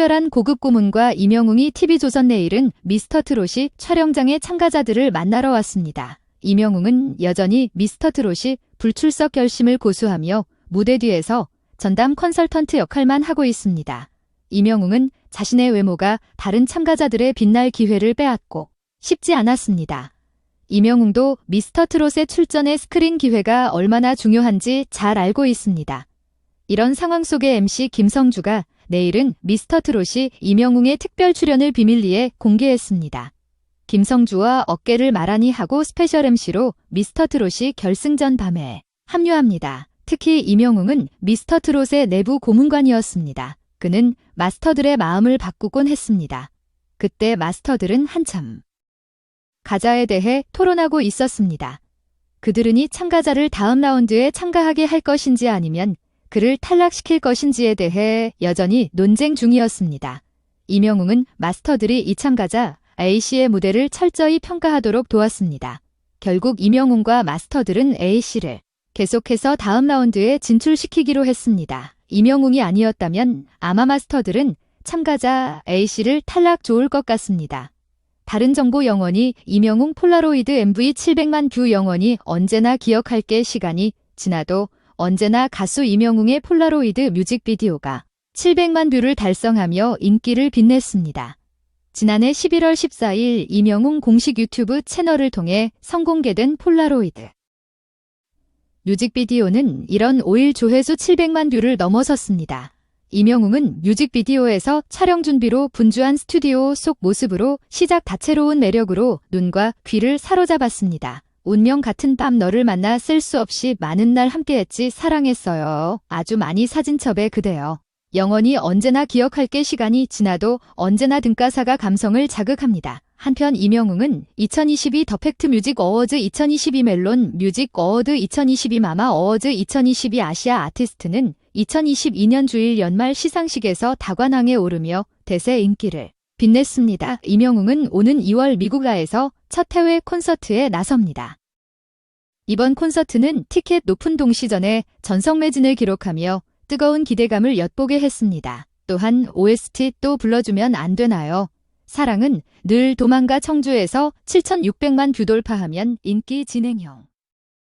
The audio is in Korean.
특별한 고급 고문과 이명웅이 TV조선 내일은 미스터 트롯이 촬영장에 참가자들을 만나러 왔습니다. 이명웅은 여전히 미스터 트롯이 불출석 결심을 고수하며 무대 뒤에서 전담 컨설턴트 역할만 하고 있습니다. 이명웅은 자신의 외모가 다른 참가자들의 빛날 기회를 빼앗고 쉽지 않았습니다. 이명웅도 미스터 트롯의 출전의 스크린 기회가 얼마나 중요한지 잘 알고 있습니다. 이런 상황 속에 MC 김성주가 내일은 미스터 트롯이 이명웅의 특별 출연을 비밀리에 공개했습니다. 김성주와 어깨를 마라니 하고 스페셜 MC로 미스터 트롯이 결승전 밤에 합류합니다. 특히 이명웅은 미스터 트롯의 내부 고문관이었습니다. 그는 마스터들의 마음을 바꾸곤 했습니다. 그때 마스터들은 한참 가자에 대해 토론하고 있었습니다. 그들은 이 참가자를 다음 라운드에 참가하게 할 것인지 아니면 그를 탈락시킬 것인지에 대해 여전히 논쟁 중이었습니다. 이명웅은 마스터들이 이 참가자 A씨의 무대를 철저히 평가하도록 도왔습니다. 결국 이명웅과 마스터들은 A씨를 계속해서 다음 라운드에 진출시키기로 했습니다. 이명웅이 아니었다면 아마 마스터들은 참가자 A씨를 탈락 좋을 것 같습니다. 다른 정보 영원히 이명웅 폴라로이드 MV 700만 뷰 영원히 언제나 기억할게 시간이 지나도 언제나 가수 이명웅의 폴라로이드 뮤직비디오가 700만 뷰를 달성하며 인기를 빛냈습니다. 지난해 11월 14일 이명웅 공식 유튜브 채널을 통해 선공개된 폴라로이드 뮤직비디오는 이런 5일 조회수 700만 뷰를 넘어섰습니다. 이명웅은 뮤직비디오에서 촬영 준비로 분주한 스튜디오 속 모습으로 시작 다채로운 매력으로 눈과 귀를 사로잡았습니다. 운명 같은 밤 너를 만나 쓸 수 없이 많은 날 함께했지 사랑했어요. 아주 많이 사진첩에 그대여. 영원히 언제나 기억할게 시간이 지나도 언제나 등가사가 감성을 자극합니다. 한편 이명웅은 2022 더팩트 뮤직 어워즈 2022 멜론 뮤직 어워드 2022 마마 어워즈 2022 아시아 아티스트는 2022년 주일 연말 시상식에서 다관왕에 오르며 대세 인기를 빛냈습니다. 이명웅은 오는 2월 미국아에서 첫 해외 콘서트에 나섭니다. 이번 콘서트는 티켓 높은 동시전에 전성 매진을 기록하며 뜨거운 기대감을 엿보게 했습니다. 또한 OST 또 불러주면 안 되나요? 사랑은 늘 도망가 청주에서 7,600만 뷰 돌파하면 인기 진행형.